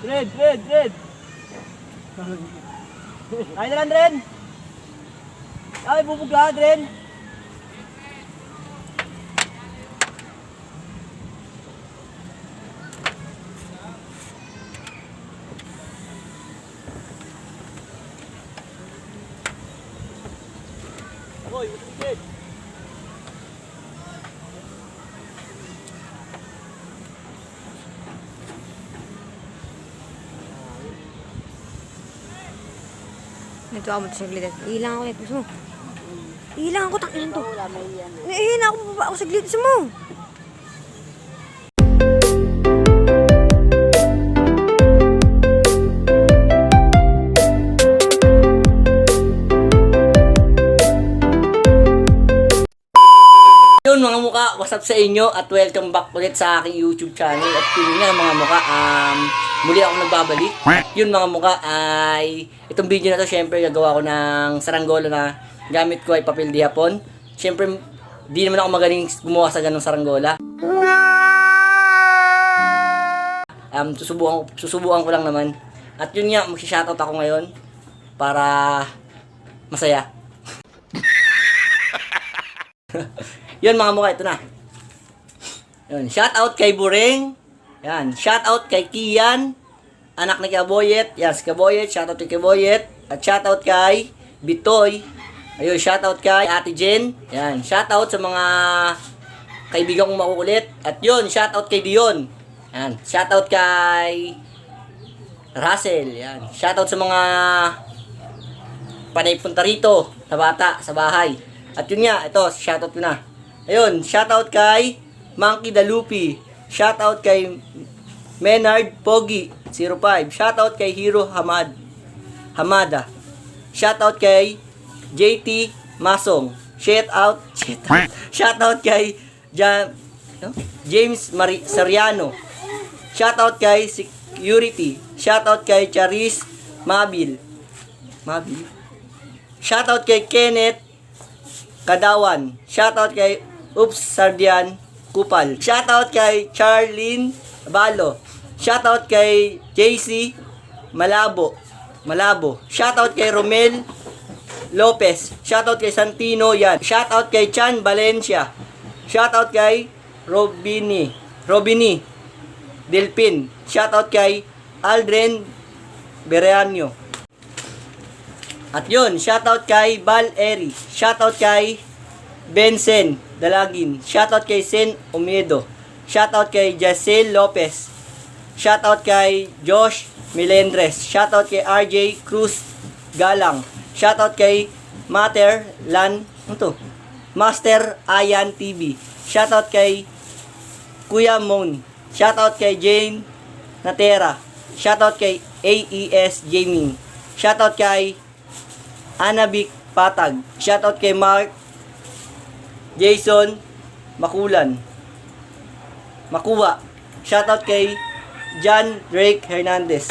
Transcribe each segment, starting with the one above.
Dred, Dred, Dred. Ay na lang, Dred. Ay, bubugla, Dred. Hoy, Dred. Ito ako sa saglit. Ilang ako ito mo. Ilang ako takin to. Ihihin ako baba ako saglit sa mo. Yun mga muka, what's up sa inyo at welcome back ulit sa aking YouTube channel at yun nga mga muka, um, muli ako nagbabalik. Yun mga muka ay, itong video na to syempre gagawa ko ng saranggola na gamit ko ay papel di hapon. Syempre, di naman ako magaling gumawa sa ganong saranggola. Um, susubukan, susubukan ko lang naman. At yun nga, magsishoutout ako ngayon para masaya. Yun mga mukha, ito na. Yun, shout out kay Bureng. Yan, shout out kay Kian, anak ni Kaboyet. Si Kaboyet, shout out kay Kaboyet. At shout out kay Bitoy. Ayun, shout out kay Ate Jen. Yan, shout out sa mga kaibigan kong makukulit. At yun, shout out kay Dion. Yan, shout out kay Russell. Yan, shout out sa mga panay punta rito sa bata, sa bahay. At yun nga, ito, shoutout ko na. Ayun, shoutout kay Monkey Dalupi. Shoutout kay Menard Pogi 05. Shoutout kay Hero Hamad Hamada. Shoutout kay JT Masong. Shoutout, shoutout, shoutout kay Ja-? James Mari Sariano. Shoutout kay Security. Shoutout kay Charis Mabil. Mabil. Shoutout kay Kenneth Kadawan. Shoutout kay Oops Sardian Kupal. Shoutout kay Charlene Balo. Shoutout kay JC Malabo. Malabo. Shoutout kay Romel Lopez. Shoutout kay Santino Yan. Shoutout kay Chan Valencia. Shoutout kay Robini. Robini Delpin. Shoutout kay Aldren Bereano. At yun, shoutout kay Bal Eri. Shoutout kay Benson Dalagin. Shoutout kay Sen Umedo. Shoutout kay Jacel Lopez. Shoutout kay Josh Melendres. Shoutout kay RJ Cruz Galang. Shoutout kay Mater Lan ano to? Master Ayan TV. Shoutout kay Kuya Moon. Shoutout kay Jane Natera. Shoutout kay AES Gaming. Shoutout kay Anabic Patag. Shoutout kay Mark Jason Makulan. Makuha. Shoutout kay John Drake Hernandez.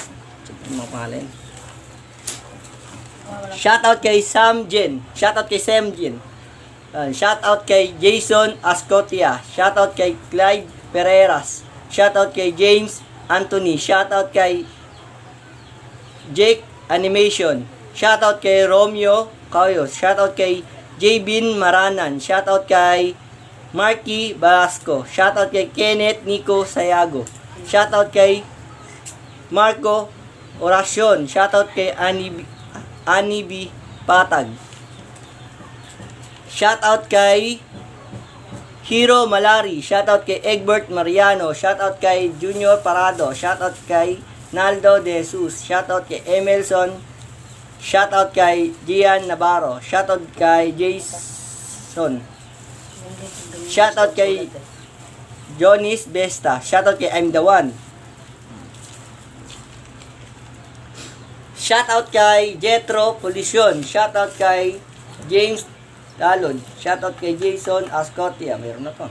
Shoutout kay Sam Jen. Shoutout kay Sam Jen. Shoutout kay Jason Ascotia. Shoutout kay Clyde Pereiras. Shoutout kay James Anthony. Shoutout kay Jake Animation. Shoutout kay Romeo Cayos. Shoutout kay Jbin Maranan. Shoutout kay Marky Balasco. Shoutout kay Kenneth Nico Sayago. Shoutout kay Marco Oracion. Shoutout kay Anibi, Anibi Patag. Shoutout kay Hero Malari. Shoutout kay Egbert Mariano. Shoutout kay Junior Parado. Shoutout kay Naldo De Jesus. Shoutout kay Emelson. Shoutout kay Gian Navarro. Shoutout kay Jason. Shoutout kay Jonis Besta. Shoutout kay I'm the One. Shoutout kay Jetro Polisyon. Shoutout kay James Dalon. Shoutout kay Jason Ascotia. Meron na to.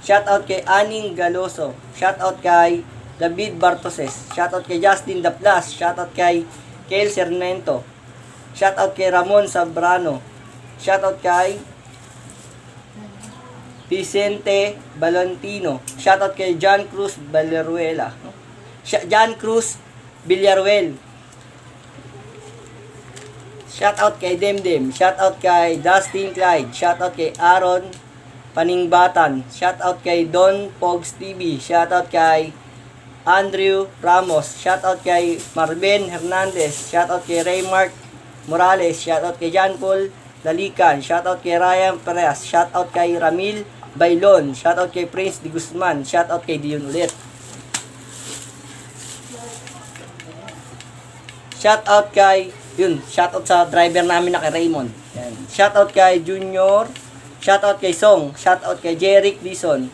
Shoutout kay Aning Galoso. Shoutout kay David Bartoses. Shoutout kay Justin Daplas. Shoutout kay Kel Sarmento. Shoutout kay Ramon Sabrano. Shoutout kay Vicente Valentino. Shoutout kay John Cruz Valeruela. Sh- John Cruz Villaruel. Shoutout kay Demdem. Shoutout kay Dustin Clyde. Shoutout kay Aaron Paningbatan. Shoutout kay Don Pogs TV. Shoutout kay Andrew Ramos. Shoutout kay Marvin Hernandez. Shoutout kay Raymark Morales. Shoutout kay John Paul Lalican. Shoutout kay Ryan Perez. Shoutout kay Ramil Bailon. Shoutout kay Prince Di Guzman. Shoutout kay Dion ulit. Shoutout kay yun, shoutout sa driver namin na kay Raymond. Yan. Shoutout kay Junior. Shoutout kay Song. Shoutout kay Jeric Dison.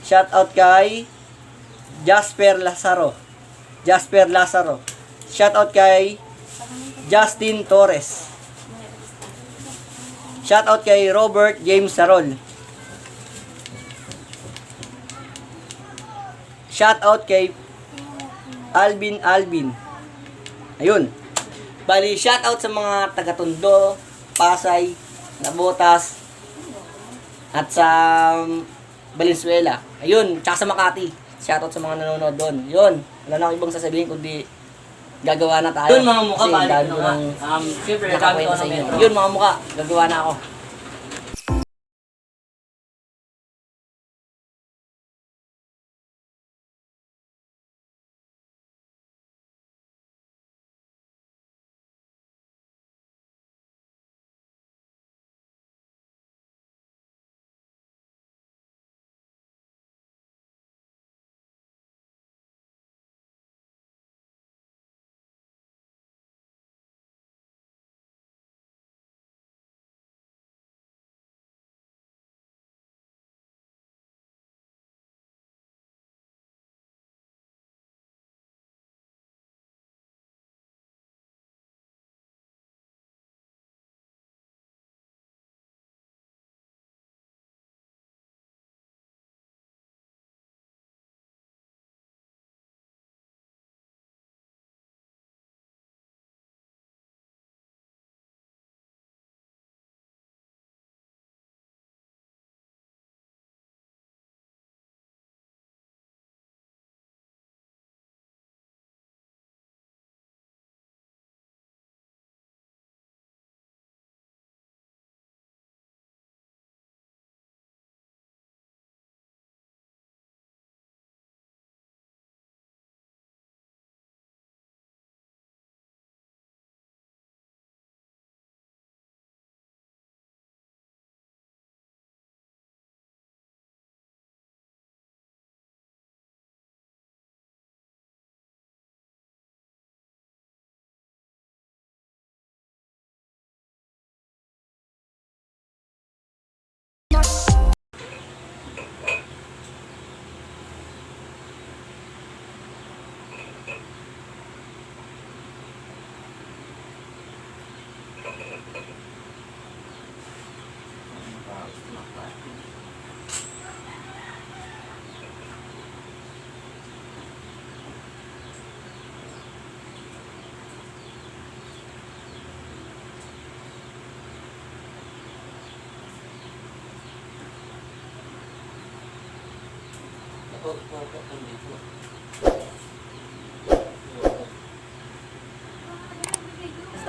Shoutout kay Jasper Lazaro. Jasper Lazaro. Shoutout kay Justin Torres. Shoutout kay Robert James Sarol. Shoutout kay Alvin Alvin. Ayun. Bali, shoutout sa mga taga-Tondo, Pasay, Nabotas, at sa um, Valenzuela. Ayun, tsaka sa Makati. Shoutout sa mga nanonood doon. Yun, wala na akong ibang sasabihin kundi gagawa na tayo. Yun mga mukha, Kasi bali, dahil ano ko nga. ng- Um, Siyempre, gamit ko sa ng inyo. metro. Yun mga mukha, gagawa na ako.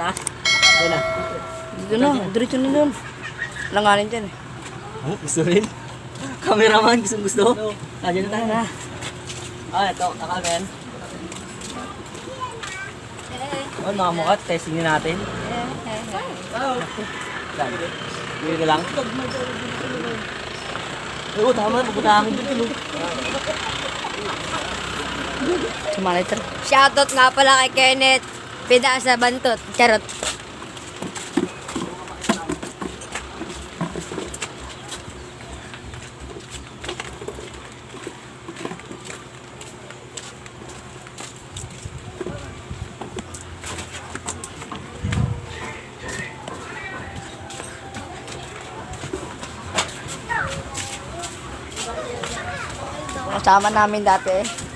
Taas. Doon na. Dito na, diretso na doon. Langanin dyan eh. Oh, gusto rin? Cameraman, gusto gusto? Ah, dyan na tayo na. Ah, ito, nakamen. Oh, mga mukha, testing na natin. Lang. Bili ko lang. Oo, tama, pupunta akin dito. Sumanay tara. Shoutout nga pala kay Kenneth. Pida sa Bantot. Charot. Kasama namin dati.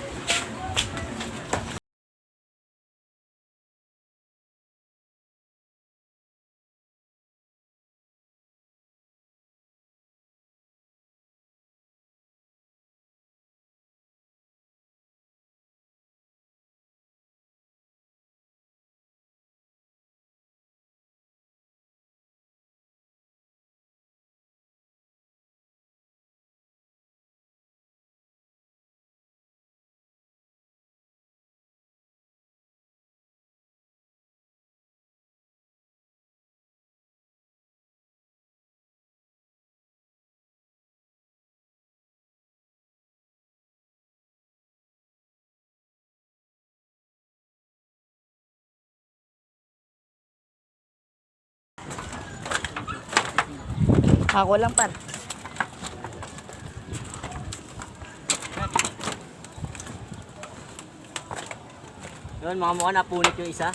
Ako lang par. Yun, mga mukha napunit yung isa.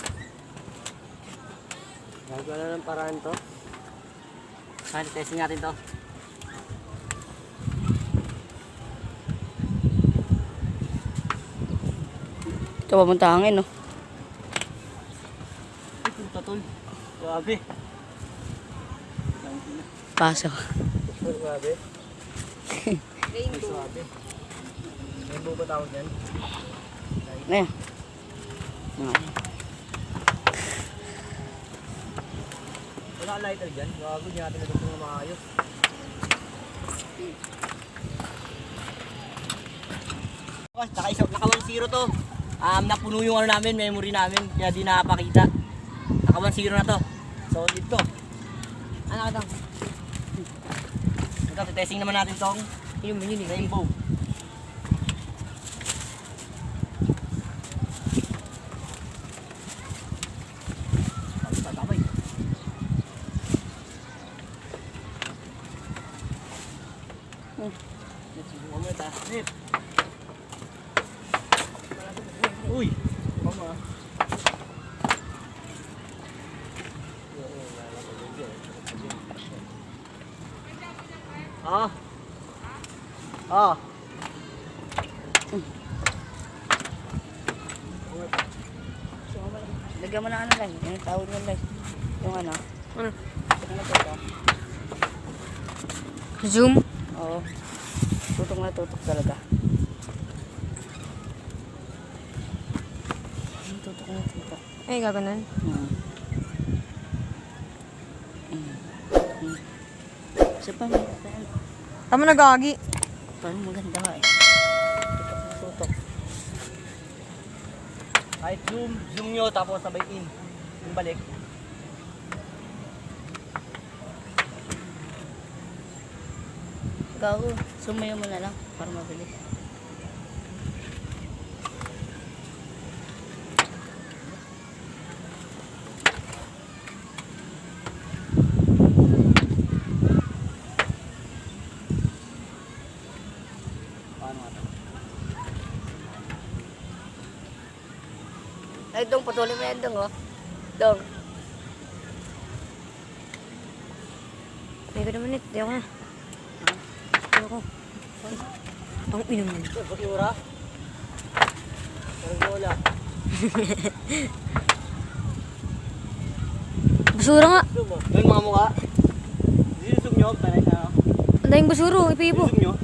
Gagawa na ng paraan to. Kaya testing natin to. Ito papunta hangin, no? Ay, punta tol. Grabe. Pasok. Grabe. Rainbow. Grabe. Rainbow ba tawag yan? Ayan. Wala lighter dyan. Gago niya natin na ng maayos. Naka, naka 1-0 to. Um, napuno yung ano namin, memory namin. Kaya di nakapakita. Naka 1-0 na to. Solid to. Ano ka daw? Testing naman natin tong Yun mo yun eh. rainbow. Nip. Uy! Mama. Ah. Ah. Lagyan mo na ano lang. Yung tawag mo lang. Yung ano. Ano? Na tutok. Zoom? Oo. Tutok na tutok talaga. Tutok na tutok. Ay, gaganon. Hmm. Hmm. Tama na gagi. Paano maganda nga eh. Tutok na tutok. Kahit zoom, zoom nyo tapos sabay in. Yung balik. Gago, sumayo mo na lang para mabilis. Ay, dong, patuloy mo yan dong, oh. Dong. May ko naman it. Di ako na. Ayoko. Ang inom mo. Parang bola. Basura nga. Zoom. Yung mga mukha. Zoom nyo. Tanay na ano. Ang daming basuro. Ipipo. Zoom nyo.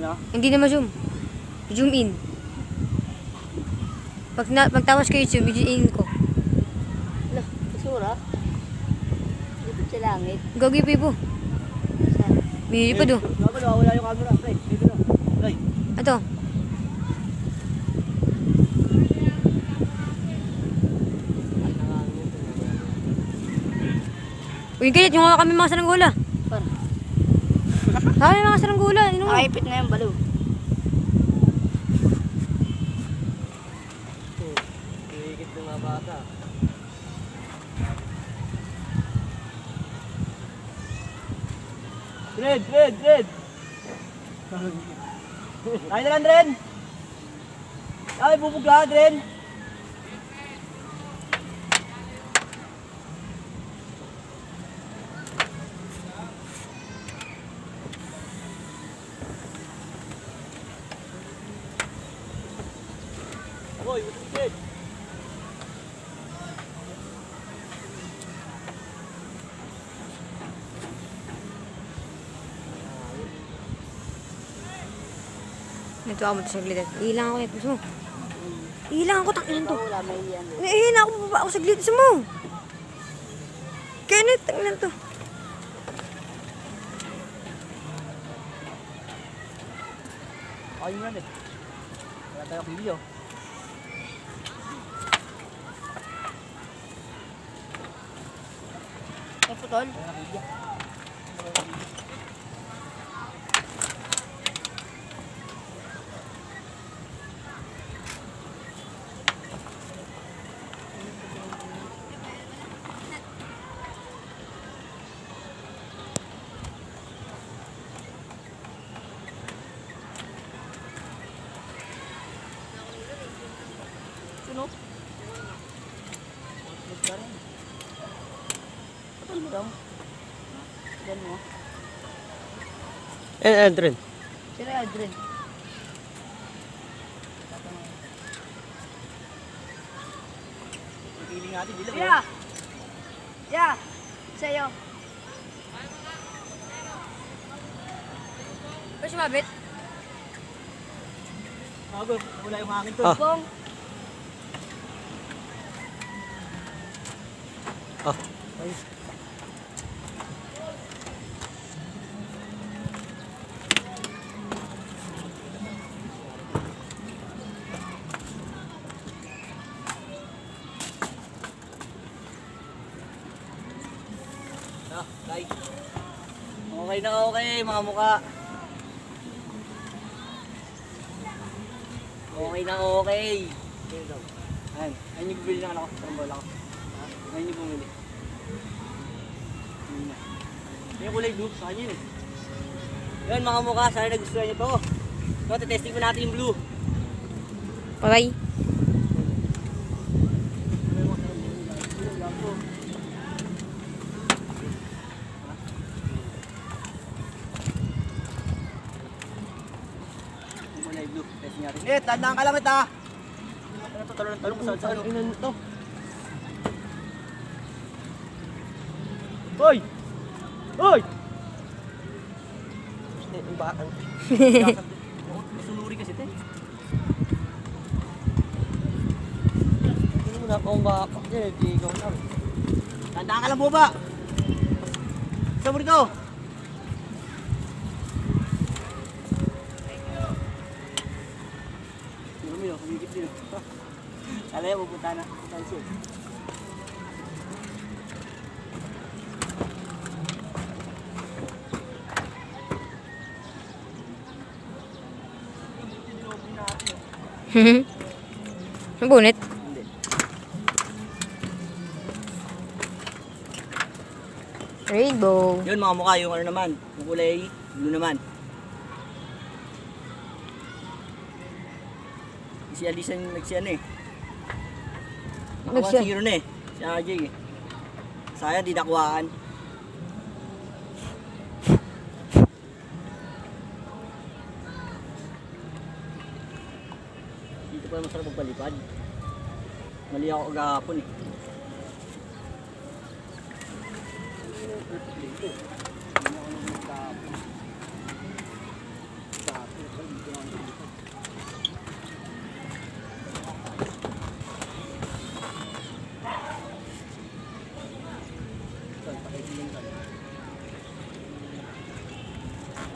Ano? Hindi na ma-zoom. Zoom in. Pag, na, pag tawas kayo zoom, i-zoom in ko. Lah, basura. Dito sa langit. Gagi ipipo. Saan? Bili pa do. Wala yung camera. Play. Dito na. Play. Ito. Uy, ganit. Yung kami mga saranggula. Para. Kami mga saranggula. Inom mo. Nakaipit na yung balo. Higit ng mga bata. Red, red, red! Tayo na lang, Dren! Ay, bubugla, Dren! Hoy, red! Ito ako saglit. Ilang ako ito. Gusto mo? Ilang ako. Tanginan to. May yan. Nahihina ako. Baba ako saglit. Gusto mo? Kenneth, tanginan to. Ayun nga eh. Wala tayong video. Ay, putol. Wala tayong video. no? Patol mo daw. Yan mo. Eh, Adrian. Sino yung Adrian? Piling natin, di lang. Yeah! Yeah! Sa'yo. Pero sumabit? Bago, wala yung hangin to. Ah. Bong. Ah. Ah, Okay na okay, mga muka. Okay na okay. Ayan, ayun yung bumili ng ano ko, trombola ko. Ha? Ayun yung bumili. Ayun na. Yung kulay blue, sa kanya yun eh. Yun mga mukha, sana nagustuhan nyo to. So, testing mo natin yung blue. Patay. Yung kulay blue, Eh, tandaan ka lang ito ha. Ano to, talong talong sa ano? Ano to? Hoy! Hoy! Ang. Sunuri kasi ito eh. Hindi mo na akong baka. Eh, di ikaw na. Tandaan ka lang po ba? Mo rito. Kala yan, pupunta na. Tansin. Bunit. Hindi. Rainbow. Yun mga mukha, yung ano naman, yung kulay blue naman. Si Alisa yung nagsi ano eh. Nakakuha Nagsi- zero na eh. Si RJ eh. Sayang di nakuhaan. Dito pa masarap magpalipad. Mali ako kagahapon eh.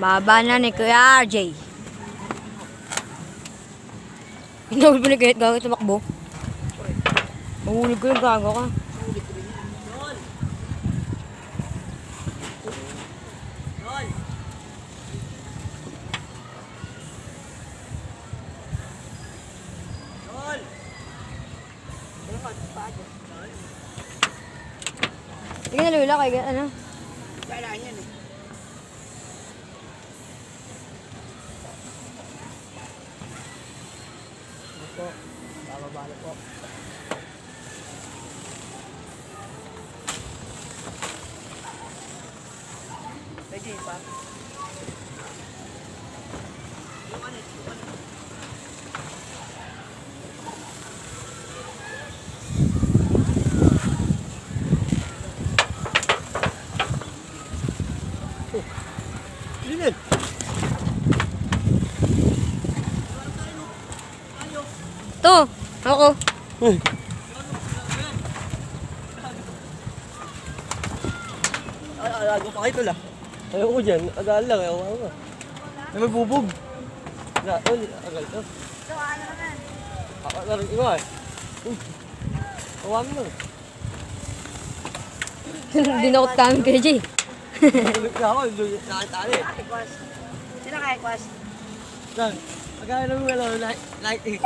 Baba na ni Kuya RJ. Inawal mo na kahit gagawin tumakbo. Mahulog ko yung gago ka. Sige na lula kay ano? To, ako. Ah, alago pa kayo tol ah. Ayoko dyan. Agal lang. Ayoko ako. May magbubog. Na, oh, agal to. So, ano naman? Ako na rin iba eh. Uy. Awan mo. Dinakot kami kay Jay. Tulog na ako. Na. Kwas. Sino kaya kwas? Saan? Agaya naman wala. Light. Light eh.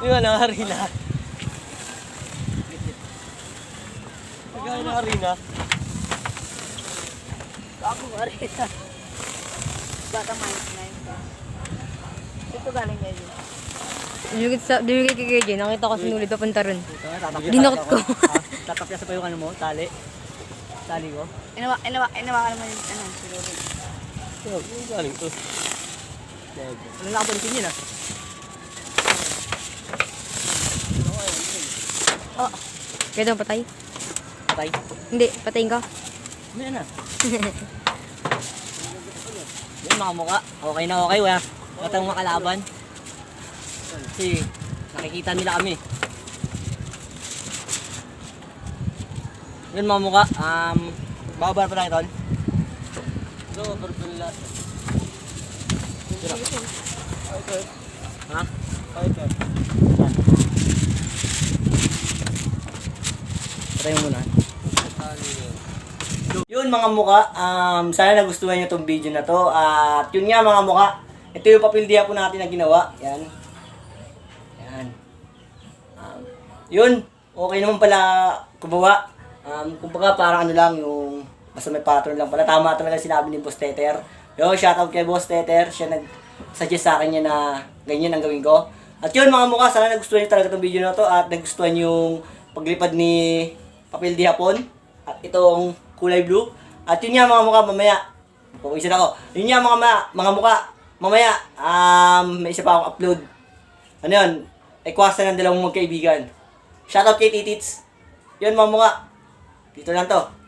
Yung ano, harina. Agaya na harina. Ako nga rin. Bata minus 9. Ito galing niya yun. Dinugit sa dinugit kay Jay. Nakita ko sinulid papunta ron. Dinakot ko. Tatapyas pa yung ano mo, tali. Tali ko. Inawa, inawa, inawa ka naman yung ano. Ito, yung galing to. Bago. Ano na kabalikin yun ah. Kaya daw patay. Patay. Hindi, patayin ka. Ano yan mukha. Okay na okay, wala. Tayong makalaban. Kasi nakikita nila kami. Yun mga mukha. Um, babar pa lang ito. Ito, purple lahat. Ito, Ha? Patay mo muna. Yun. Mga muka, um, sana nagustuhan nyo itong video na to. At yun nga mga muka, ito yung papildiya po natin na ginawa. Yan. Yan. Um, yun, okay naman pala kumawa. Um, kumbaga parang ano lang yung basta may pattern lang pala. Tama talaga sinabi ni Boss Teter. Yo, shoutout kay Boss Teter. Siya nag-suggest sa akin niya na ganyan ang gawin ko. At yun mga muka, sana nagustuhan nyo talaga itong video na to at nagustuhan yung paglipad ni Papel di Hapon at itong kulay blue. At yun nga mga mukha mamaya. Pupuisin ako. Yun nga mga mga, mga mukha mamaya um, may isa pa akong upload. Ano yun? Equasta ng dalawang magkaibigan. Shoutout kay Titits. Yun mga mukha. Dito lang to.